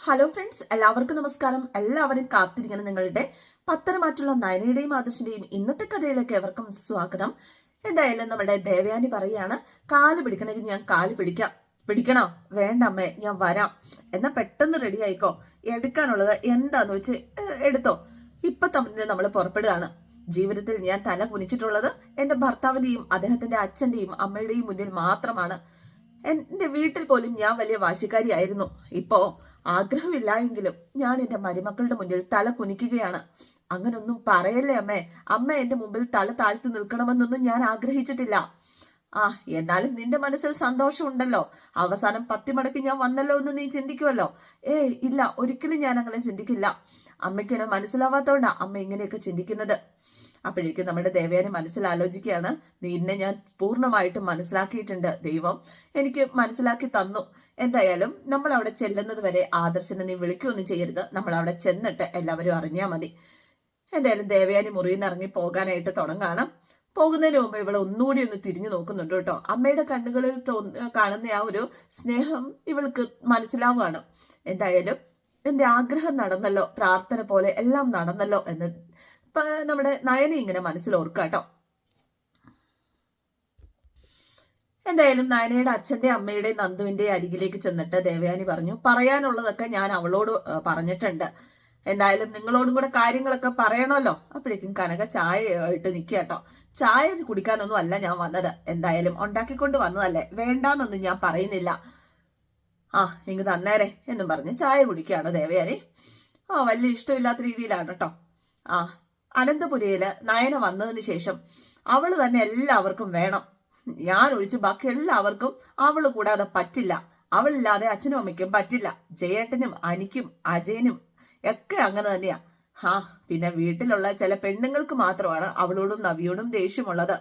Hello friends എല്ലാവർക്കും നമസ്കാരം. എല്ലാവരും കാത്തിരിക്കുന്ന നിങ്ങളുടെ പത്തരമാറ്റുള്ള നയനയുടെയും ആദർശിന്റെയും ഇന്നത്തെ കഥയിലേക്ക് എവർക്കും സ്വാഗതം. എന്തായാലും നമ്മുടെ ദേവയാനി പറയാണ് കാൽ പിടിക്കണമെങ്കിൽ ഞാൻ കാൽ പിടിക്കാം. പിടിക്കണോ? വേണ്ട അമ്മേ ഞാൻ വരാം. എന്നാ പെട്ടെന്ന് റെഡി ആയിക്കോ. എടുക്കാനുള്ളത് എന്താന്ന് വെച്ച് എടുത്തോ. ഇപ്പൊ തമ്മിൽ നമ്മൾ പുറപ്പെടുകയാണ്. ജീവിതത്തിൽ ഞാൻ തല കുനിച്ചിട്ടുള്ളത് എന്റെ ഭർത്താവിന്റെയും അദ്ദേഹത്തിന്റെ അച്ഛന്റെയും അമ്മയുടെയും മുന്നിൽ മാത്രമാണ്. എന്റെ വീട്ടിൽ പോലും ഞാൻ വലിയ വാശിക്കാരിയായിരുന്നു. ഇപ്പോ ആഗ്രഹമില്ല എങ്കിലും ഞാൻ എന്റെ മരുമക്കളുടെ മുന്നിൽ തല കുനിക്കുകയാണ്. അങ്ങനൊന്നും പറയല്ലേ അമ്മേ? അമ്മ എന്റെ മുമ്പിൽ തല താഴ്ത്തി നിൽക്കണമെന്നൊന്നും ഞാൻ ആഗ്രഹിച്ചിട്ടില്ല. ആ എന്നാലും നിന്റെ മനസ്സിൽ സന്തോഷമുണ്ടല്ലോ. അവസാനം പത്തിമടക്ക് ഞാൻ വന്നല്ലോ എന്ന് നീ ചിന്തിക്കുമല്ലോ ഏ ഇല്ല ഒരിക്കലും ഞാൻ അങ്ങനെ ചിന്തിക്കില്ല. അമ്മയ്ക്ക് എന്നെ മനസ്സിലാവാത്തോണ്ടാ അമ്മ ഇങ്ങനെയൊക്കെ ചിന്തിക്കുന്നത്. അപ്പോഴേക്കും നമ്മുടെ ദേവേനെ മനസ്സിലാലോചിക്കുകയാണ് നിന്നെ ഞാൻ പൂർണമായിട്ടും മനസ്സിലാക്കിയിട്ടുണ്ട് ദൈവം. എനിക്ക് മനസ്സിലാക്കി തന്നു. എന്തായാലും നമ്മൾ അവിടെ ചെല്ലുന്നത് വരെ ആദർശനെ നീ വിളിക്കുകയൊന്നും ചെയ്യരുത്. നമ്മൾ അവിടെ ചെന്നിട്ട് എല്ലാവരും അറിഞ്ഞാൽ മതി. എന്തായാലും ദേവയാനി മുറിയിൽ നിന്ന് ഇറങ്ങി പോകാനായിട്ട് തുടങ്ങാണ്. പോകുന്നതിന് മുമ്പ് ഇവൾ ഒന്നുകൂടി ഒന്ന് തിരിഞ്ഞു നോക്കുന്നുണ്ട് കേട്ടോ. അമ്മയുടെ കണ്ണുകളിൽ കാണുന്ന ആ ഒരു സ്നേഹം ഇവൾക്ക് മനസ്സിലാവുകയാണ്. എന്തായാലും എന്റെ ആഗ്രഹം നടന്നല്ലോ. പ്രാർത്ഥന പോലെ എല്ലാം നടന്നല്ലോ എന്ന് നമ്മുടെ നയനെ ഇങ്ങനെ മനസ്സിൽ ഓർക്കുക കേട്ടോ എന്തായാലും നയനയുടെ അച്ഛന്റെ അമ്മയുടെ നന്ദുവിന്റെ അരികിലേക്ക് ചെന്നിട്ട് ദേവയാനി പറഞ്ഞു പറയാനുള്ളതൊക്കെ ഞാൻ അവളോട് പറഞ്ഞിട്ടുണ്ട്. എന്തായാലും നിങ്ങളോടും കൂടെ കാര്യങ്ങളൊക്കെ പറയണമല്ലോ. അപ്പോഴേക്കും കനക ചായ ആയിട്ട് നിൽക്കുക കേട്ടോ ചായ കുടിക്കാനൊന്നും അല്ല ഞാൻ വന്നത്. എന്തായാലും ഉണ്ടാക്കിക്കൊണ്ട് വന്നതല്ലേ. വേണ്ടാന്നൊന്നും ഞാൻ പറയുന്നില്ല. ആ ഇങ്ങ് തന്നേരെ എന്നും പറഞ്ഞ് ചായ കുടിക്കുകയാണ് ദേവയാനി. ആ വലിയ ഇഷ്ടമില്ലാത്ത രീതിയിലാണ് കേട്ടോ ആ അനന്തപുരിയിൽ നയന വന്നതിന് ശേഷം അവൾ തന്നെ എല്ലാവർക്കും വേണം. ഞാൻ ഒഴിച്ച് ബാക്കി എല്ലാവർക്കും അവൾ കൂടാതെ പറ്റില്ല. അവളില്ലാതെ അച്ഛനും അമ്മയ്ക്കും പറ്റില്ല. ജയേട്ടനും അനിക്കും അജയനും ഒക്കെ അങ്ങനെ തന്നെയാ. ഹാ പിന്നെ വീട്ടിലുള്ള ചില പെണ്ണുങ്ങൾക്ക് മാത്രമാണ് അവളോടും നവിയോടും ദേഷ്യമുള്ളത്.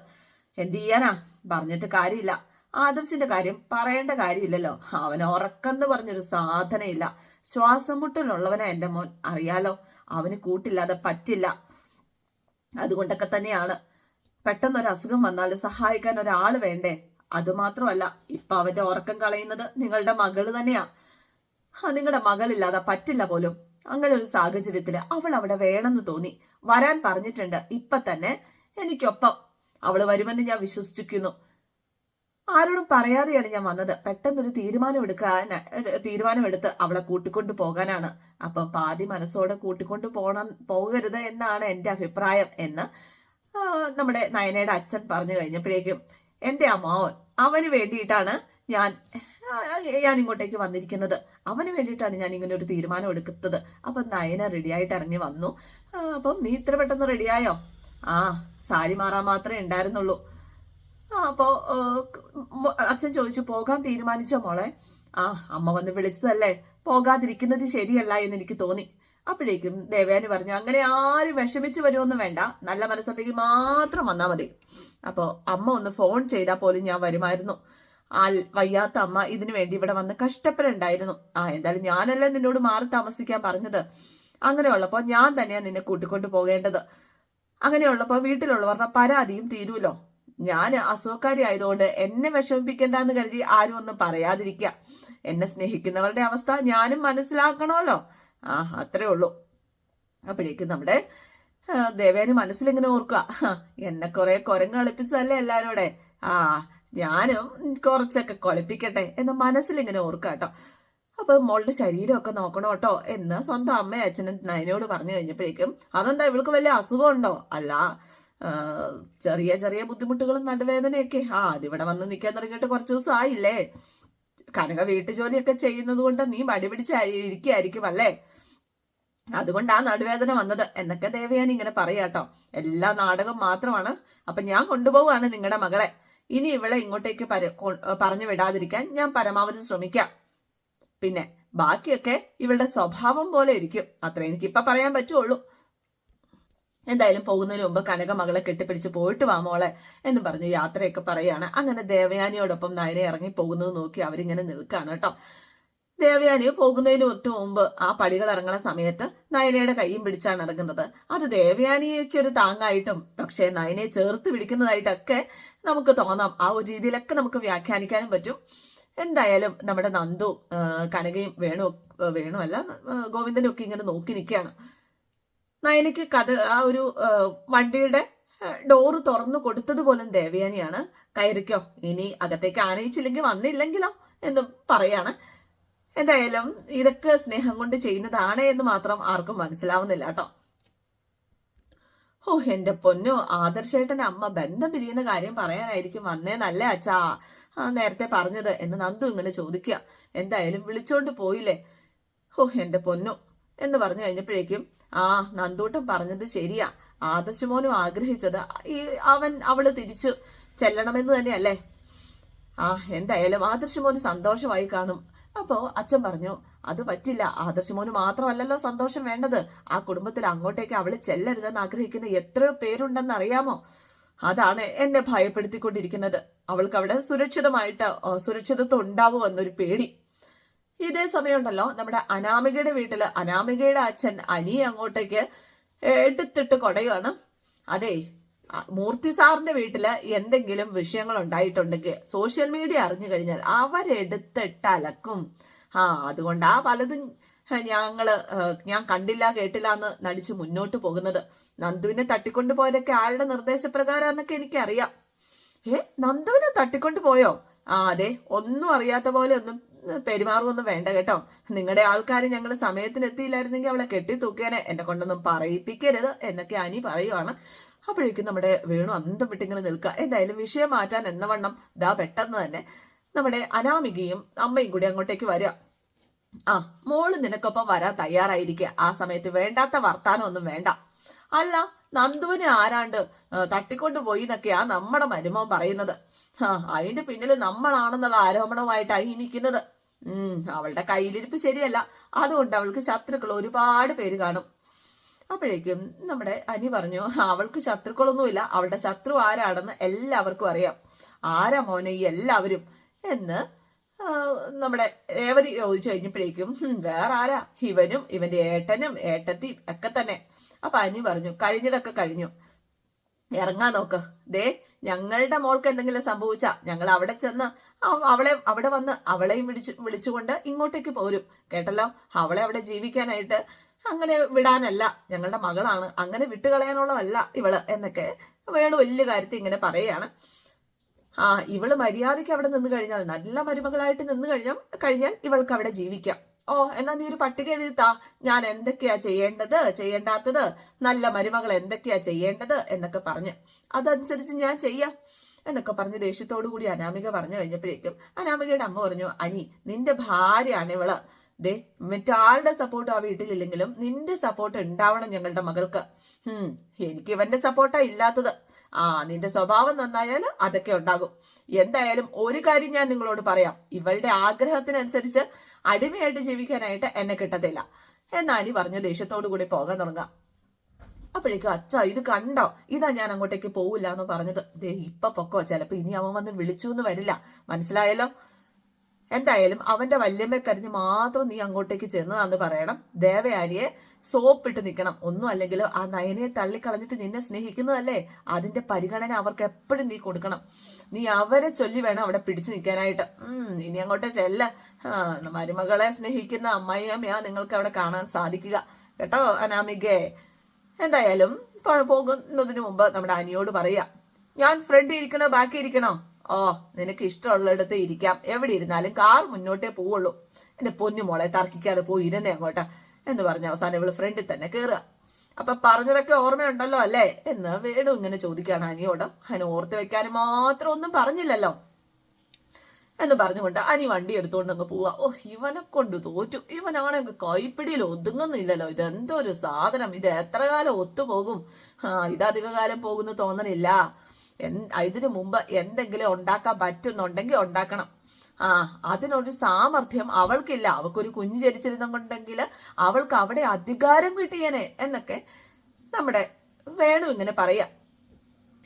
എന്ത് ചെയ്യാനാ? പറഞ്ഞിട്ട് കാര്യമില്ല. ആദർശിന്റെ കാര്യം പറയേണ്ട കാര്യമില്ലല്ലോ. അവൻ ഉറക്കെന്ന് പറഞ്ഞൊരു സാധനയില്ല. ശ്വാസം മുട്ടലുള്ളവനാ എന്റെ മോൻ. അറിയാലോ? അവന് കൂട്ടില്ലാതെ പറ്റില്ല. അതുകൊണ്ടൊക്കെ തന്നെയാണ്. പെട്ടെന്നൊരു അസുഖം വന്നാൽ സഹായിക്കാൻ ഒരാൾ വേണ്ടേ? അതുമാത്രമല്ല ഇപ്പൊ അവന്റെ ഉറക്കം കളയുന്നത് നിങ്ങളുടെ മകൾ തന്നെയാ. നിങ്ങളുടെ മകളില്ലാതെ പറ്റില്ല പോലും. അങ്ങനെ ഒരു സാഹചര്യത്തിൽ അവൾ അവിടെ വേണമെന്ന് തോന്നി. വരാൻ പറഞ്ഞിട്ടുണ്ട്. ഇപ്പൊ തന്നെ എനിക്കൊപ്പം. അവൾ വരുമെന്ന് ഞാൻ വിശ്വസിച്ചിരിക്കുന്നു. ആരോടും പറയാതെയാണ് ഞാൻ വന്നത്. പെട്ടെന്നൊരു തീരുമാനം എടുക്കാൻ തീരുമാനം തീരുമാനമെടുത്ത് അവളെ കൂട്ടിക്കൊണ്ടു പോകാനാണ്. അപ്പൊ പാതി മനസ്സോടെ കൂട്ടിക്കൊണ്ടു പോണം പോകരുത് എന്നാണ് എന്റെ അഭിപ്രായം എന്ന് നമ്മുടെ നയനയുടെ അച്ഛൻ പറഞ്ഞു കഴിഞ്ഞപ്പോഴേക്കും എന്റെ അമ്മാവൻ അവന് വേണ്ടിയിട്ടാണ് ഞാൻ ഞാൻ ഇങ്ങോട്ടേക്ക് വന്നിരിക്കുന്നത്. അവന് വേണ്ടിയിട്ടാണ് ഞാൻ ഇങ്ങനെ ഒരു തീരുമാനം എടുക്കുന്നത്. അപ്പൊ നയന റെഡിയായിട്ട് ഇറങ്ങി വന്നു. അപ്പം നീ ഇത്ര പെട്ടെന്ന് റെഡിയായോ ആ സാരി മാറാൻ മാത്രമേ ഉണ്ടായിരുന്നുള്ളൂ. ആ അപ്പോ അച്ഛൻ ചോദിച്ചു പോകാൻ തീരുമാനിച്ചോ മോളെ? ആ അമ്മ വന്ന് വിളിച്ചതല്ലേ. പോകാതിരിക്കുന്നത് ശരിയല്ല എന്ന് എനിക്ക് തോന്നി. അപ്പോഴേക്കും ദേവയാനി പറഞ്ഞു അങ്ങനെ ആരും വിഷമിച്ചു വരുമൊന്നും വേണ്ട. നല്ല മനസ്സുണ്ടെങ്കിൽ മാത്രം വന്നാൽ മതി. അപ്പോ അമ്മ ഒന്ന് ഫോൺ ചെയ്താൽ പോലും ഞാൻ വരുമായിരുന്നു. ആ വയ്യാത്ത അമ്മ ഇതിനു വേണ്ടി ഇവിടെ വന്ന് കഷ്ടപ്പെടണ്ടായിരുന്നു. ആ എന്തായാലും ഞാനല്ലേ നിന്നോട് മാറി താമസിക്കാൻ പറഞ്ഞത്? അങ്ങനെയുള്ളപ്പോ ഞാൻ തന്നെയാണ് നിന്നെ കൂട്ടിക്കൊണ്ടു പോകേണ്ടത്. അങ്ങനെയുള്ളപ്പോ വീട്ടിലുള്ളവരുടെ പരാതിയും തീരുമല്ലോ ഞാൻ അസുഖക്കാരി ആയതുകൊണ്ട് എന്നെ വിഷമിപ്പിക്കേണ്ടെന്ന് കരുതി ആരും ഒന്നും പറയാതിരിക്കുക എന്നെ സ്നേഹിക്കുന്നവരുടെ അവസ്ഥ ഞാനും മനസ്സിലാക്കണമല്ലോ. ആ അത്രേ ഉള്ളൂ. അപ്പോഴേക്കും നമ്മുടെ ദേവേന് മനസ്സിലിങ്ങനെ ഓർക്കുക? എന്നെ കുറെ കുരങ്ങ് കളിപ്പിച്ചതല്ലേ എല്ലാരോടെ? ആ ഞാനും കുറച്ചൊക്കെ കൊളിപ്പിക്കട്ടെ എന്ന് മനസ്സിലിങ്ങനെ ഓർക്കുക കേട്ടോ. അപ്പൊ മോളുടെ ശരീരമൊക്കെ നോക്കണം കേട്ടോ എന്ന് സ്വന്തം അമ്മയും അച്ഛനും നയനോട് പറഞ്ഞു കഴിഞ്ഞപ്പോഴേക്കും അതെന്താ ഇവൾക്ക് വലിയ അസുഖമുണ്ടോ? അല്ല ചെറിയ ചെറിയ ബുദ്ധിമുട്ടുകളും നടുവേദനയൊക്കെ. ആ അതിവിടെ വന്ന് നിൽക്കാൻ തുടങ്ങിയിട്ട് കുറച്ച് ദിവസം ആയില്ലേ കനക വീട്ടു ജോലിയൊക്കെ ചെയ്യുന്നത് കൊണ്ട് നീ മടി പിടിച്ച് ഇരിക്കുകയായിരിക്കും അല്ലേ? അതുകൊണ്ടാ നടുവേദന വന്നത്. എന്നൊക്കെ ദേവയാനി ഇങ്ങനെ പറയാട്ടോ എല്ലാ നാടകം മാത്രമാണ്. അപ്പൊ ഞാൻ കൊണ്ടുപോവാണ് നിങ്ങളുടെ മകളെ. ഇനി ഇവളെ ഇങ്ങോട്ടേക്ക് പറഞ്ഞു വിടാതിരിക്കാൻ ഞാൻ പരമാവധി ശ്രമിക്കാം. പിന്നെ ബാക്കിയൊക്കെ ഇവളുടെ സ്വഭാവം പോലെ ഇരിക്കും. അത്ര എനിക്കിപ്പൊ പറയാൻ പറ്റുള്ളൂ. എന്തായാലും പോകുന്നതിന് മുമ്പ് കനക മകളെ കെട്ടിപ്പിടിച്ച് പോയിട്ട് വാ മോളെ എന്ന് പറഞ്ഞ് യാത്രയൊക്കെ പറയാണ്. അങ്ങനെ ദേവയാനിയോടൊപ്പം നയനെ ഇറങ്ങി പോകുന്നത് നോക്കി അവരിങ്ങനെ നിൽക്കുകയാണ് കേട്ടോ. ദേവയാനി പോകുന്നതിന് ഒട്ടു മുമ്പ് ആ പടികൾ ഇറങ്ങുന്ന സമയത്ത് നയനയുടെ കൈയും പിടിച്ചാണ് ഇറങ്ങുന്നത്. അത് ദേവയാനിക്ക് ഒരു താങ്ങായിട്ടും പക്ഷേ നയനെ ചേർത്ത് പിടിക്കുന്നതായിട്ടൊക്കെ നമുക്ക് തോന്നാം. ആ ഒരു രീതിയിലൊക്കെ നമുക്ക് വ്യാഖ്യാനിക്കാനും പറ്റും. എന്തായാലും നമ്മുടെ നന്ദു കനകയും വേണു വേണു അല്ല ഗോവിന്ദനും ഒക്കെ ഇങ്ങനെ നോക്കി നിൽക്കുകയാണ്. നയനയ്ക്ക് കഥ ആ ഒരു വണ്ടിയുടെ ഡോറ് തുറന്നു കൊടുത്തത് പോലും ദേവയാനിയാണ്. കയറിക്കോ ഇനി അകത്തേക്ക് ആനയിച്ചില്ലെങ്കിൽ വന്നില്ലെങ്കിലോ എന്ന് പറയാണ്. എന്തായാലും ഇതൊക്കെ സ്നേഹം കൊണ്ട് ചെയ്യുന്നതാണ് എന്ന് മാത്രം ആർക്കും മനസ്സിലാവുന്നില്ല കേട്ടോ. ഓ എന്റെ പൊന്നു ആദർശേട്ടന്റെ അമ്മ ബന്ധം പിരിയുന്ന കാര്യം പറയാനായിരിക്കും വന്നേന്നല്ലേ അച്ഛാ? നേരത്തെ പറഞ്ഞത് എന്ന് നന്ദു ഇങ്ങനെ ചോദിക്കുക എന്തായാലും വിളിച്ചോണ്ട് പോയില്ലേ? ഓ എന്റെ പൊന്നു എന്ന് പറഞ്ഞു കഴിഞ്ഞപ്പോഴേക്കും ആ നന്ദൂട്ടം പറഞ്ഞത് ശരിയാ. ആദർശമോനും ആഗ്രഹിച്ചത് ഈ അവൻ അവൾ തിരിച്ചു ചെല്ലണമെന്ന് തന്നെയല്ലേ? ആ എന്തായാലും ആദർശമോന് സന്തോഷമായി കാണും. അപ്പോ അച്ഛൻ പറഞ്ഞു അത് പറ്റില്ല. ആദർശമോന് മാത്രമല്ലല്ലോ സന്തോഷം വേണ്ടത്. ആ കുടുംബത്തിൽ അങ്ങോട്ടേക്ക് അവൾ ചെല്ലരുതെന്ന് ആഗ്രഹിക്കുന്ന എത്രയോ പേരുണ്ടെന്ന് അറിയാമോ? അതാണ് എന്നെ ഭയപ്പെടുത്തിക്കൊണ്ടിരിക്കുന്നത്. അവൾക്ക് അവിടെ സുരക്ഷിതമായിട്ട് സുരക്ഷിതത്വം ഉണ്ടാവുമെന്നൊരു പേടി. ഇതേ സമയമുണ്ടല്ലോ നമ്മുടെ അനാമികയുടെ വീട്ടിൽ അനാമികയുടെ അച്ഛൻ അനിയെ അങ്ങോട്ടേക്ക് എടുത്തിട്ട് കൊടയുവാണ്. അതെ മൂർത്തി സാറിന്റെ വീട്ടിൽ എന്തെങ്കിലും വിഷയങ്ങൾ ഉണ്ടായിട്ടുണ്ടെങ്കിൽ സോഷ്യൽ മീഡിയ അറിഞ്ഞു കഴിഞ്ഞാൽ അവരെടുത്തിട്ട് അലക്കും. ആ അതുകൊണ്ട് ആ പലതും ഞങ്ങൾ ഞാൻ കണ്ടില്ല കേട്ടില്ല എന്ന് നടിച്ച് മുന്നോട്ട് പോകുന്നത്. നന്ദുവിനെ തട്ടിക്കൊണ്ടു പോയതൊക്കെ ആരുടെ നിർദ്ദേശപ്രകാരം എന്നൊക്കെ എനിക്കറിയാം. ഏ നന്ദുവിനെ തട്ടിക്കൊണ്ടു പോയോ? ആ അതെ ഒന്നും അറിയാത്ത പോലെ ഒന്നും പെരുമാറുമൊന്നും വേണ്ട കേട്ടോ. നിങ്ങളുടെ ആൾക്കാർ ഞങ്ങൾ സമയത്തിന് എത്തിയില്ലായിരുന്നെങ്കിൽ അവളെ കെട്ടി തൂക്കിയാനെ എന്നെ കൊണ്ടൊന്നും പറയിപ്പിക്കരുത് എന്നൊക്കെ അനി പറയുവാണ്. അപ്പോഴേക്കും നമ്മുടെ വേണു അന്തം വിട്ടിങ്ങനെ നിൽക്കുക. എന്തായാലും വിഷയം മാറ്റാൻ എന്നവണ്ണം ദാ പെട്ടെന്ന് തന്നെ നമ്മുടെ അനാമികയും അമ്മയും കൂടി അങ്ങോട്ടേക്ക് വരിക. ആ മോൾ നിനക്കൊപ്പം വരാൻ തയ്യാറായിരിക്കുക. ആ സമയത്ത് വേണ്ടാത്ത വർത്താനം ഒന്നും വേണ്ട. അല്ല നന്ദുവിനെ ആരാണ്ട് തട്ടിക്കൊണ്ട് പോയി എന്നൊക്കെയാ നമ്മുടെ മരുമോൻ പറയുന്നത്. ആ അതിന്റെ പിന്നിൽ നമ്മളാണെന്നുള്ള ആരോപണവുമായിട്ടായി നിൽക്കുന്നത്. ഉം അവളുടെ കയ്യിലിരിപ്പ് ശരിയല്ല. അതുകൊണ്ട് അവൾക്ക് ശത്രുക്കൾ ഒരുപാട് പേര് കാണും. അപ്പോഴേക്കും നമ്മുടെ അനി പറഞ്ഞു അവൾക്ക് ശത്രുക്കളൊന്നുമില്ല. അവളുടെ ശത്രു ആരാണെന്ന് എല്ലാവർക്കും അറിയാം. ആരാ മോനെ ഈ എല്ലാവരും? എന്ന് നമ്മുടെ ഏവരി ചോദിച്ചു കഴിഞ്ഞപ്പോഴേക്കും വേറെ ആരാ? ഇവനും ഇവന്റെ ഏട്ടനും ഏട്ടത്തിയും ഒക്കെ തന്നെ. അപ്പൊ അനി പറഞ്ഞു കഴിഞ്ഞതൊക്കെ കഴിഞ്ഞു. ഇറങ്ങാൻ നോക്ക്. ദേ ഞങ്ങളുടെ മോൾക്ക് എന്തെങ്കിലും സംഭവിച്ചാ ഞങ്ങൾ അവിടെ ചെന്ന് അവളെ അവിടെ വന്ന് അവളെയും വിളിച്ചു വിളിച്ചുകൊണ്ട് ഇങ്ങോട്ടേക്ക് പോരും. കേട്ടല്ലോ? അവളെ അവിടെ ജീവിക്കാനായിട്ട് അങ്ങനെ വിടാനല്ല. ഞങ്ങളുടെ മകളാണ്. അങ്ങനെ വിട്ടുകളയാനുള്ളതല്ല ഇവൾ എന്നൊക്കെ വേണു വലിയ കാര്യത്തിൽ ഇങ്ങനെ പറയുകയാണ്. ആ ഇവൾ മര്യാദയ്ക്ക് അവിടെ നിന്ന് കഴിഞ്ഞാൽ നല്ല മരുമകളായിട്ട് നിന്ന് കഴിഞ്ഞാൽ കഴിഞ്ഞാൽ ഇവൾക്ക് അവിടെ ജീവിക്കാം. ഓ എന്നാ നീ ഒരു പട്ടിക എഴുതിത്താ? ഞാൻ എന്തൊക്കെയാ ചെയ്യേണ്ടത്? ചെയ്യേണ്ടാത്തത്? നല്ല മരുമകൾ എന്തൊക്കെയാ ചെയ്യേണ്ടത്? എന്നൊക്കെ പറഞ്ഞ്. അതനുസരിച്ച് ഞാൻ ചെയ്യാം. എന്നൊക്കെ പറഞ്ഞ് ദേഷ്യത്തോടു കൂടി അനാമിക പറഞ്ഞു കഴിഞ്ഞപ്പോഴേക്കും അനാമികയുടെ അമ്മ പറഞ്ഞു അനി നിന്റെ ഭാര്യയാണ് ഇവൾ. ദേ മറ്റാരുടെ സപ്പോർട്ട് ആ വീട്ടിലില്ലെങ്കിലും നിന്റെ സപ്പോർട്ട് ഉണ്ടാവണം ഞങ്ങളുടെ മകൾക്ക്. ഹും എനിക്ക് ഇവന്റെ സപ്പോർട്ടാ ഇല്ലാത്തത്. ആ നിന്റെ സ്വഭാവം നന്നായാൽ അതൊക്കെ ഉണ്ടാകും. എന്തായാലും ഒരു കാര്യം ഞാൻ നിങ്ങളോട് പറയാം. ഇവളുടെ ആഗ്രഹത്തിനനുസരിച്ച് അടിമയായിട്ട് ജീവിക്കാനായിട്ട് എന്നെ കിട്ടത്തില്ല. എന്നാനി പറഞ്ഞു ദേഷ്യത്തോടു കൂടി പോകാൻ തുടങ്ങാം അപ്പോഴേക്കും അച്ഛ ഇത് കണ്ടോ? ഇതാ ഞാൻ അങ്ങോട്ടേക്ക് പോവില്ല എന്ന് പറഞ്ഞത്. ദേ ഇപ്പൊ പൊക്കോ ചിലപ്പോ ഇനി അവൻ വന്ന് വിളിച്ചു എന്ന് വരില്ല. മനസ്സിലായല്ലോ? എന്തായാലും അവന്റെ വല്യമ്മയെ കരുതി മാത്രം നീ അങ്ങോട്ടേക്ക് ചെന്നതാന്ന് പറയണം. ദേവയാനിയെ സോപ്പിട്ട് നിൽക്കണം ഒന്നും അല്ലെങ്കിൽ ആ നയനയെ തള്ളിക്കളഞ്ഞിട്ട് നിന്നെ സ്നേഹിക്കുന്നതല്ലേ? അതിന്റെ പരിഗണന അവർക്ക് എപ്പോഴും നീ കൊടുക്കണം. നീ അവരെ ചൊല്ലി വേണം അവിടെ പിടിച്ചു നിൽക്കാനായിട്ട്. ഉം ഇനി അങ്ങോട്ട് ചെല്ല. മരുമകളെ സ്നേഹിക്കുന്ന അമ്മായിയമ്മയാ നിങ്ങൾക്ക് അവിടെ കാണാൻ സാധിക്കുക. കേട്ടോ അനാമികേ? എന്തായാലും പോകുന്നതിന് മുമ്പ് നമ്മുടെ അനിയോട് പറയാ. ഞാൻ ഫ്രണ്ട് ഇരിക്കണോ ബാക്കി ഇരിക്കണോ? ഓ നിനക്ക് ഇഷ്ടമുള്ളിടത്ത് ഇരിക്കാം. എവിടെ ഇരുന്നാലും കാർ മുന്നോട്ടേ പോവുള്ളൂ. എന്റെ പൊന്നു മോളെ തർക്കിക്കാതെ പോയി ഇരുന്നേ അങ്ങോട്ട് എന്ന് പറഞ്ഞ അവസാനം ഇവൾ ഫ്രണ്ടിൽ തന്നെ കയറുക അപ്പൊ പറഞ്ഞതൊക്കെ ഓർമ്മയുണ്ടല്ലോ അല്ലേ? എന്ന് വേണു ഇങ്ങനെ ചോദിക്കുകയാണ് അനിയോട്. അതിന് ഓർത്ത് വെക്കാനും മാത്രം ഒന്നും പറഞ്ഞില്ലല്ലോ. എന്ന് പറഞ്ഞുകൊണ്ട് അനി വണ്ടി എടുത്തുകൊണ്ട് അങ്ങ് പോവാ. ഓ ഇവനെ കൊണ്ട് തോറ്റു. ഇവനാണെങ്കിൽ കൈപ്പിടിയിൽ ഒതുങ്ങുന്നില്ലല്ലോ. ഇതെന്തോ ഒരു സാധനം. ഇത് എത്ര കാലം ഒത്തുപോകും? ആ ഇത് അധിക കാലം പോകുന്നു തോന്നണില്ല. ഇതിനു മുമ്പ് എന്തെങ്കിലും ഉണ്ടാക്കാൻ പറ്റുന്നുണ്ടെങ്കിൽ ഉണ്ടാക്കണം. ആ അതിനൊരു സാമർഥ്യം അവൾക്കില്ല. അവൾക്കൊരു കുഞ്ഞ് ജനിച്ചിരുന്നുണ്ടെങ്കിൽ അവൾക്ക് അവിടെ അധികാരം കിട്ടിയേനെ എന്നൊക്കെ നമ്മുടെ വേണു ഇങ്ങനെ പറയാം.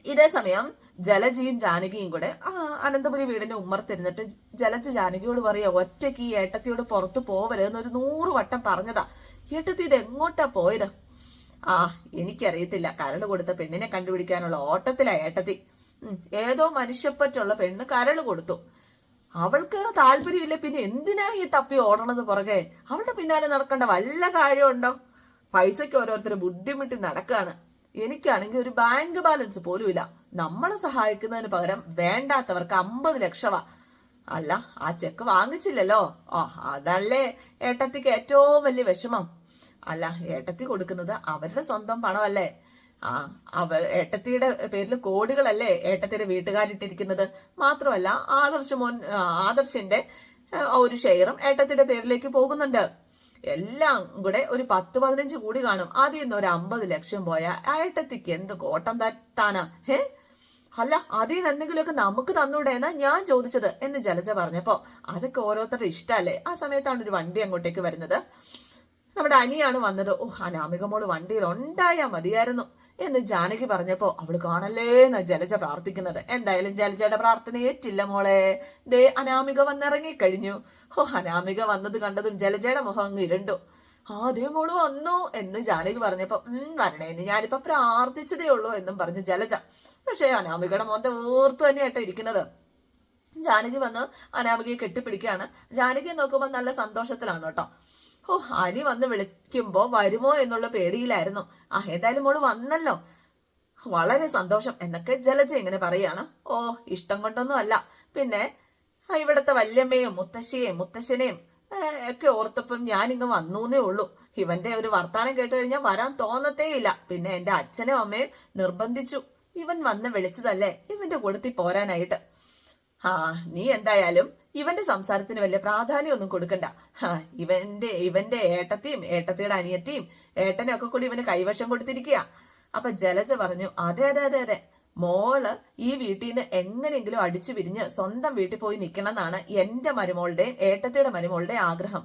ഇതേ സമയം ജലജയും ജാനകിയും കൂടെ ആ അനന്തപുരി വീടിന്റെ ഉമ്മർത്തിരുന്നിട്ട് ജലജ ജാനകിയോട് പറയാ ഒറ്റയ്ക്ക് ഈ ഏട്ടത്തിയോട് പുറത്തു പോവരുത് എന്നൊരു നൂറ് വട്ടം പറഞ്ഞതാ. ഏട്ടത്തി ഇത് എങ്ങോട്ടാ പോയത്? ആ എനിക്കറിയത്തില്ല. കരൾ കൊടുത്ത പെണ്ണിനെ കണ്ടുപിടിക്കാനുള്ള ഓട്ടത്തിലാ ഏട്ടത്തി. ഏതോ മനുഷ്യപ്പറ്റുള്ള പെണ്ണ് കരൾ കൊടുത്തു. അവൾക്ക് താല്പര്യമില്ല. പിന്നെ എന്തിനാ ഈ തപ്പി ഓടണത് പുറകെ? അവളുടെ പിന്നാലെ നടക്കേണ്ട വല്ല കാര്യമുണ്ടോ? പൈസയ്ക്ക് ഓരോരുത്തർ ബുദ്ധിമുട്ടി നടക്കാണ്. എനിക്കാണെങ്കിൽ ഒരു ബാങ്ക് ബാലൻസ് പോലും ഇല്ല നമ്മളെ സഹായിക്കുന്നതിന് പകരം വേണ്ടാത്തവർക്ക് അമ്പത് ലക്ഷവ. അല്ല ആ ചെക്ക് വാങ്ങിച്ചില്ലല്ലോ. ഓ അതല്ലേ ഏട്ടത്തിക്ക് ഏറ്റവും വലിയ വിഷമം. അല്ല ഏട്ടത്തി കൊടുക്കുന്നത് അവരുടെ സ്വന്തം പണമല്ലേ? ആ അവർ ഏട്ടത്തിയുടെ പേരിൽ കോടികളല്ലേ ഏട്ടത്തിയുടെ വീട്ടുകാരിട്ടിരിക്കുന്നത്? മാത്രമല്ല ആദർശ മോൻ ആദർശിന്റെ ഒരു ഷെയറും ഏട്ടത്തിയുടെ പേരിലേക്ക് പോകുന്നുണ്ട്. എല്ലാം കൂടെ ഒരു പത്ത് പതിനഞ്ച് കൂടി കാണും. ആദ്യം നിന്ന് ഒരു അമ്പത് ലക്ഷം പോയ ഏട്ടത്തിക്ക് എന്ത് കോട്ടം തട്ടാനാ? ഹേ? അല്ല അതിൽ നിന്ന് എന്തെങ്കിലുമൊക്കെ നമുക്ക് തന്നൂടെ എന്നാ ഞാൻ ചോദിച്ചത് എന്ന് ജലജ പറഞ്ഞപ്പോ അതൊക്കെ ഓരോരുത്തരുടെ ഇഷ്ടമല്ലേ ആ സമയത്താണ് ഒരു വണ്ടി അങ്ങോട്ടേക്ക് വരുന്നത്. നമ്മുടെ അനിയാണ് വന്നത്. ഓ അനാമിക മോൾ വണ്ടിയിൽ ഉണ്ടായാ മതിയായിരുന്നു. എന്ന് ജാനകി പറഞ്ഞപ്പോ അവൾ കാണല്ലേ എന്ന് ജലജ പ്രാർത്ഥിക്കുന്നത്. എന്തായാലും ജലജയുടെ പ്രാർത്ഥന ഏറ്റില്ല മോളെ. ദേ അനാമിക വന്നിറങ്ങിക്കഴിഞ്ഞു ഓ അനാമിക വന്നത് കണ്ടതും ജലജയുടെ മുഖം അങ്ങ് ഇരുണ്ടു. ആദ്യം മോൾ വന്നു എന്ന് ജാനകി പറഞ്ഞപ്പോ ഉം വരണേന്ന് ഞാനിപ്പോ പ്രാർത്ഥിച്ചതേ ഉള്ളൂ എന്നും പറഞ്ഞു ജലജ. പക്ഷേ അനാമികയുടെ മോന്റെ ഓർത്തു തന്നെയായിട്ടോ ഇരിക്കുന്നത്. ജാനകി വന്ന് അനാമികയെ കെട്ടിപ്പിടിക്കുകയാണ്. ജാനകിയെ നോക്കുമ്പോൾ നല്ല സന്തോഷത്തിലാണ് കേട്ടോ. ഓ അനി വന്ന് വിളിക്കുമ്പോ വരുമോ എന്നുള്ള പേടിയിലായിരുന്നു. ആ ഏതായാലും മോൾ വന്നല്ലോ. വളരെ സന്തോഷം. എന്നൊക്കെ ജലജ ഇങ്ങനെ പറയാണ്. ഓ ഇഷ്ടം കൊണ്ടൊന്നും അല്ല. പിന്നെ ഇവിടത്തെ വല്യമ്മയും മുത്തശ്ശിയെയും മുത്തശ്ശനെയും ഒക്കെ ഓർത്തപ്പം ഞാനിങ്ങ് വന്നൂന്നേ ഉള്ളൂ. ഇവന്റെ ഒരു വർത്താനം കേട്ട് കഴിഞ്ഞാൽ വരാൻ തോന്നത്തേയില്ല പിന്നെ എന്റെ അച്ഛനും അമ്മയും നിർബന്ധിച്ചു. ഇവൻ വന്ന് വിളിച്ചതല്ലേ? ഇവന്റെ കൂടത്തിൽ പോരാനായിട്ട്. ആ നീ എന്തായാലും ഇവന്റെ സംസാരത്തിന് വലിയ പ്രാധാന്യമൊന്നും കൊടുക്കണ്ട. ഇവന്റെ ഇവന്റെ ഏട്ടത്തെയും ഏട്ടത്തിയുടെ അനിയത്തെയും ഏട്ടനെ ഒക്കെ കൂടി ഇവന് കൈവശം കൊടുത്തിരിക്കുക അപ്പൊ ജലജ പറഞ്ഞു അതെ അതെ അതെ അതെ. മോൾ ഈ വീട്ടിൽ നിന്ന് എങ്ങനെയെങ്കിലും അടിച്ചു പിരിഞ്ഞ് സ്വന്തം വീട്ടിൽ പോയി നിൽക്കണം എന്നാണ് എന്റെ മരുമോളുടെയും ഏട്ടത്തിയുടെ മരുമോളുടെയും ആഗ്രഹം.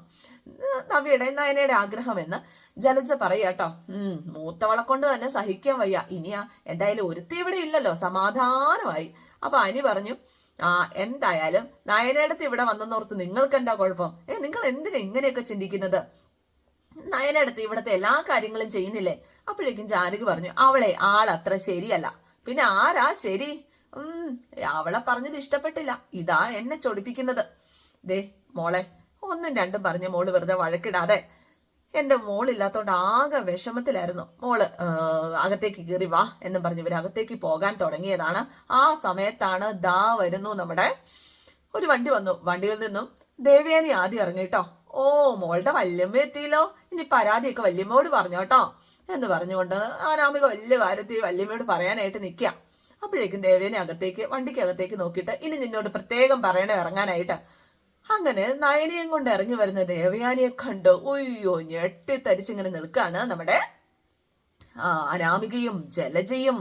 നവിയുടെ നയനയുടെ ആഗ്രഹം എന്ന് ജലജ പറയാട്ടോ ഉം മൂത്തവളെ കൊണ്ട് തന്നെ സഹിക്കാൻ വയ്യ. ഇനിയാ എന്തായാലും ഒരുത്തി ഇവിടെ ഇല്ലല്ലോ. സമാധാനമായി. അപ്പൊ അനി പറഞ്ഞു ആ എന്തായാലും നയനയുടെ ഇവിടെ വന്നെന്നോർത്ത് നിങ്ങൾക്ക് എന്താ കുഴപ്പം? ഏ നിങ്ങൾ എന്തിനാ ഇങ്ങനെയൊക്കെ ചിന്തിക്കുന്നത്? നയനടുത്ത് ഇവിടുത്തെ എല്ലാ കാര്യങ്ങളും ചെയ്യുന്നില്ലേ? അപ്പോഴേക്കും ജാനകി പറഞ്ഞു അവളെ ആൾ അത്ര ശരിയല്ല. പിന്നെ ആരാ ശരി? ഉം അവളെ പറഞ്ഞത് ഇഷ്ടപ്പെട്ടില്ല. ഇതാ എന്നെ ചൊടിപ്പിക്കുന്നത്. ദേ മോളെ ഒന്നും രണ്ടും പറഞ്ഞ് മോൾ വെറുതെ വഴക്കിടാതെ എന്റെ മോളില്ലാത്തോണ്ട് ആകെ വിഷമത്തിലായിരുന്നു. മോൾ അകത്തേക്ക് കയറി വാ എന്നും പറഞ്ഞ് ഇവർ അകത്തേക്ക് പോകാൻ തുടങ്ങിയതാണ്. ആ സമയത്താണ് ദാ വരുന്നു നമ്മുടെ ഒരു വണ്ടി വന്നു. വണ്ടിയിൽ നിന്നും ദേവയാനി ആദ്യം ഇറങ്ങിട്ടോ ഓ മോളുടെ വല്യമ്മ എത്തിയല്ലോ. ഇനി പരാതിയൊക്കെ വല്യമ്മയോട് പറഞ്ഞോട്ടോ എന്ന് പറഞ്ഞുകൊണ്ട് അനാമിക വലിയ കാര്യത്തിൽ വല്യമ്മയോട് പറയാനായിട്ട് നിൽക്കുക അപ്പോഴേക്കും ദേവേനെ അകത്തേക്ക് വണ്ടിക്ക് അകത്തേക്ക് നോക്കിയിട്ട് ഇനി നിന്നോട് പ്രത്യേകം പറയണേ ഇറങ്ങാനായിട്ട്. അങ്ങനെ നയനയും കൊണ്ട് ഇറങ്ങി വരുന്ന ദേവയാനിയെ കണ്ട് ഉയ്യോ ഞെട്ടിത്തരിച്ചിങ്ങനെ നിൽക്കാണ് നമ്മുടെ അനാമികയും ജലജയും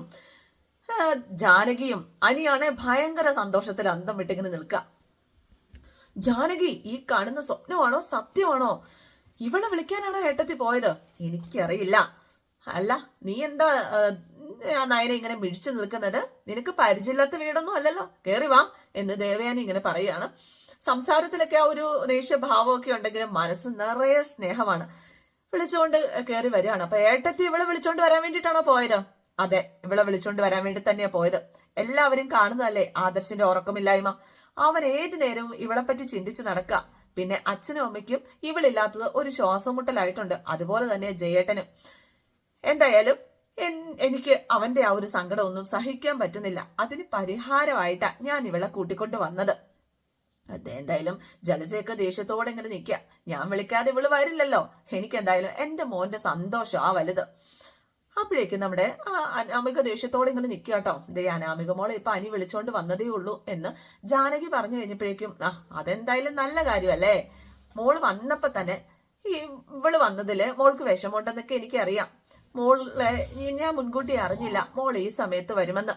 ജാനകിയും. അനിയാണെ ഭയങ്കര സന്തോഷത്തിൽ അന്തം വിട്ടിങ്ങനെ നിൽക്കുക. ജാനകി ഈ കാണുന്ന സ്വപ്നമാണോ സത്യമാണോ? ഇവളെ വിളിക്കാനാണോ ഏട്ടത്തി പോയത്? എനിക്കറിയില്ല. അല്ല നീ എന്താ നയനെ ഇങ്ങനെ മിഴിച്ചു നിൽക്കുന്നത്? നിനക്ക് പരിചയമില്ലാത്ത വീടൊന്നും അല്ലല്ലോ. കേറി വാ എന്ന് ദേവയാനി ഇങ്ങനെ പറയാണ് സംസാരത്തിലൊക്കെ ആ ഒരു ദേഷ്യഭാവമൊക്കെ ഉണ്ടെങ്കിലും മനസ്സ് നിറയെ സ്നേഹമാണ്. വിളിച്ചുകൊണ്ട് കയറി വരികയാണ്. അപ്പൊ ഏട്ടത്തി ഇവളെ വിളിച്ചോണ്ട് വരാൻ വേണ്ടിയിട്ടാണോ പോയത്? അതെ ഇവളെ വിളിച്ചോണ്ട് വരാൻ വേണ്ടി തന്നെയാ പോയത്. എല്ലാവരും കാണുന്നതല്ലേ ആദർശിന്റെ ഉറക്കമില്ലായ്മ. അവൻ ഏതു നേരവും പറ്റി ചിന്തിച്ച് നടക്കുക. പിന്നെ അച്ഛനും അമ്മയ്ക്കും ഇവളില്ലാത്തത് ഒരു ശ്വാസം മുട്ടലായിട്ടുണ്ട്. അതുപോലെ തന്നെ ജയേട്ടനും. എന്തായാലും എനിക്ക് അവന്റെ ആ ഒരു സങ്കടമൊന്നും സഹിക്കാൻ പറ്റുന്നില്ല. അതിന് പരിഹാരമായിട്ടാ ഞാൻ ഇവളെ കൂട്ടിക്കൊണ്ട് വന്നത്. എന്തായാലും ജലജയൊക്കെ ദേഷ്യത്തോടെ ഇങ്ങനെ നിൽക്കുക ഞാൻ വിളിക്കാതെ ഇവൾ വരില്ലല്ലോ. എനിക്ക് എന്തായാലും എന്റെ മോന്റെ സന്തോഷം ആ വലുത്. അപ്പോഴേക്കും നമ്മുടെ അനാമിക ദേഷ്യത്തോടെ ഇങ്ങനെ നിൽക്കുക കേട്ടോ ദേ അനാമിക മോളെ ഇപ്പൊ അനി വിളിച്ചോണ്ട് വന്നതേ ഉള്ളൂ എന്ന് ജാനകി പറഞ്ഞു കഴിഞ്ഞപ്പോഴേക്കും ആ അതെന്തായാലും നല്ല കാര്യമല്ലേ മോൾ വന്നപ്പോ തന്നെ ഈ ഇവൾ വന്നതിൽ മോൾക്ക് വിഷമമുണ്ടെന്നൊക്കെ എനിക്കറിയാം. മോളെ ഞാൻ മുൻകൂട്ടി അറിഞ്ഞില്ല. മോൾ ഈ സമയത്ത് വരുമെന്ന്.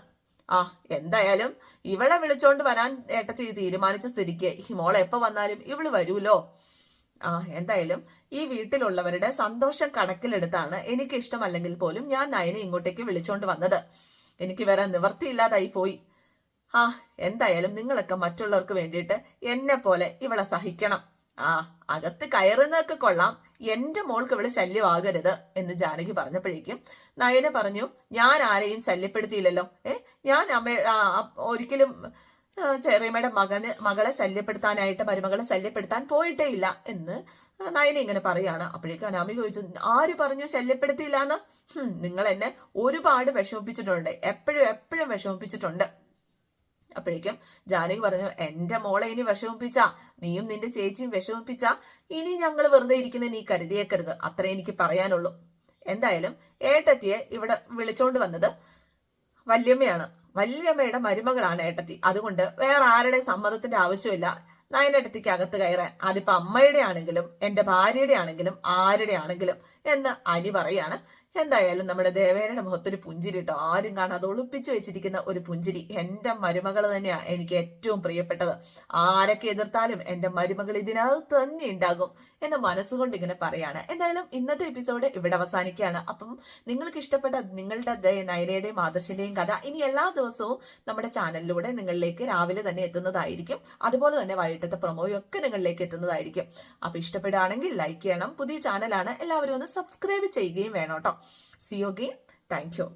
ആ എന്തായാലും ഇവളെ വിളിച്ചോണ്ട് വരാൻ ഏട്ടത്തി തീരുമാനിച്ച സ്ഥിതിക്ക് മോളെ എപ്പോ വന്നാലും ഇവൾ വരൂലോ? ആ എന്തായാലും ഈ വീട്ടിലുള്ളവരുടെ സന്തോഷം കണക്കിലെടുത്താണ് എനിക്ക് ഇഷ്ടമല്ലെങ്കിൽ പോലും ഞാൻ നയനെ ഇങ്ങോട്ടേക്ക് വിളിച്ചോണ്ട് വന്നത്. എനിക്ക് വേറെ നിവർത്തിയില്ലാതായി പോയി. ആ എന്തായാലും നിങ്ങളൊക്കെ മറ്റുള്ളവർക്ക് വേണ്ടിയിട്ട് എന്നെ പോലെ ഇവളെ സഹിക്കണം. ആ അകത്ത് കയറുന്നതൊക്കെ കൊള്ളാം. എന്റെ മോൾക്ക് ഇവിടെ ശല്യമാകരുത് എന്ന് ജാനകി പറഞ്ഞപ്പോഴേക്കും നയന പറഞ്ഞു ഞാൻ ആരെയും ശല്യപ്പെടുത്തിയില്ലല്ലോ. ഏ ഞാൻ ഒരിക്കലും ചെറിയമ്മയുടെ മകന് മകളെ ശല്യപ്പെടുത്താനായിട്ട് മരുമകളെ ശല്യപ്പെടുത്താൻ പോയിട്ടേ ഇല്ല എന്ന് നയന ഇങ്ങനെ പറയാണ്. അപ്പോഴേക്കും അനാമി ചോദിച്ചു ആര് പറഞ്ഞു ശല്യപ്പെടുത്തിയില്ല എന്ന് നിങ്ങൾ എന്നെ ഒരുപാട് വിഷമിപ്പിച്ചിട്ടുണ്ട്. എപ്പോഴും എപ്പോഴും വിഷമിപ്പിച്ചിട്ടുണ്ട്. അപ്പോഴേക്കും ജാനകി പറഞ്ഞു എന്റെ മോളെ ഇനി വിഷമിപ്പിച്ച നീയും നിന്റെ ചേച്ചിയും വിഷമിപ്പിച്ച ഇനി ഞങ്ങൾ വെറുതെ ഇരിക്കുന്ന നീ കരുതിയേക്കരുത്. അത്രേ എനിക്ക് പറയാനുള്ളൂ. എന്തായാലും ഏട്ടത്തിയെ ഇവിടെ വിളിച്ചോണ്ട് വന്നത് വല്യമ്മയാണ്. വല്യമ്മയുടെ മരുമകളാണ് ഏട്ടത്തി. അതുകൊണ്ട് വേറെ ആരുടെ സമ്മതത്തിന്റെ ആവശ്യമില്ല. നയനേട്ടത്തിക്ക് അകത്ത് കയറാൻ. അതിപ്പോ അമ്മയുടെ ആണെങ്കിലും എന്റെ ഭാര്യയുടെ ആണെങ്കിലും ആരുടെ ആണെങ്കിലും എന്ന് അനി പറയാണ്. എന്തായാലും നമ്മുടെ ദേവേനയുടെ മുഖത്തൊരു പുഞ്ചിരി കേട്ടോ ആരും കാണാതെ ഒളിപ്പിച്ചു വെച്ചിരിക്കുന്ന ഒരു പുഞ്ചിരി എന്റെ മരുമകൾ തന്നെയാ എനിക്ക് ഏറ്റവും പ്രിയപ്പെട്ടത്. ആരൊക്കെ എതിർത്താലും എന്റെ മരുമകൾ ഇതിനകത്ത് തന്നെ ഉണ്ടാകും എന്ന് മനസ്സുകൊണ്ട് ഇങ്ങനെ പറയാണ്. എന്തായാലും ഇന്നത്തെ എപ്പിസോഡ് ഇവിടെ അവസാനിക്കുകയാണ്. അപ്പം നിങ്ങൾക്ക് ഇഷ്ടപ്പെട്ട നിങ്ങളുടെ നയനയുടെയും ആദർശിന്റെയും കഥ ഇനി എല്ലാ ദിവസവും നമ്മുടെ ചാനലിലൂടെ നിങ്ങളിലേക്ക് രാവിലെ തന്നെ എത്തുന്നതായിരിക്കും. അതുപോലെ തന്നെ വൈകിട്ടത്തെ പ്രൊമോയും ഒക്കെ നിങ്ങളിലേക്ക് എത്തുന്നതായിരിക്കും. അപ്പൊ ഇഷ്ടപ്പെടുകയാണെങ്കിൽ ലൈക്ക് ചെയ്യണം. പുതിയ ചാനലാണ് എല്ലാവരും ഒന്ന് സബ്സ്ക്രൈബ് ചെയ്യുകയും വേണം കേട്ടോ. See you again. Thank you.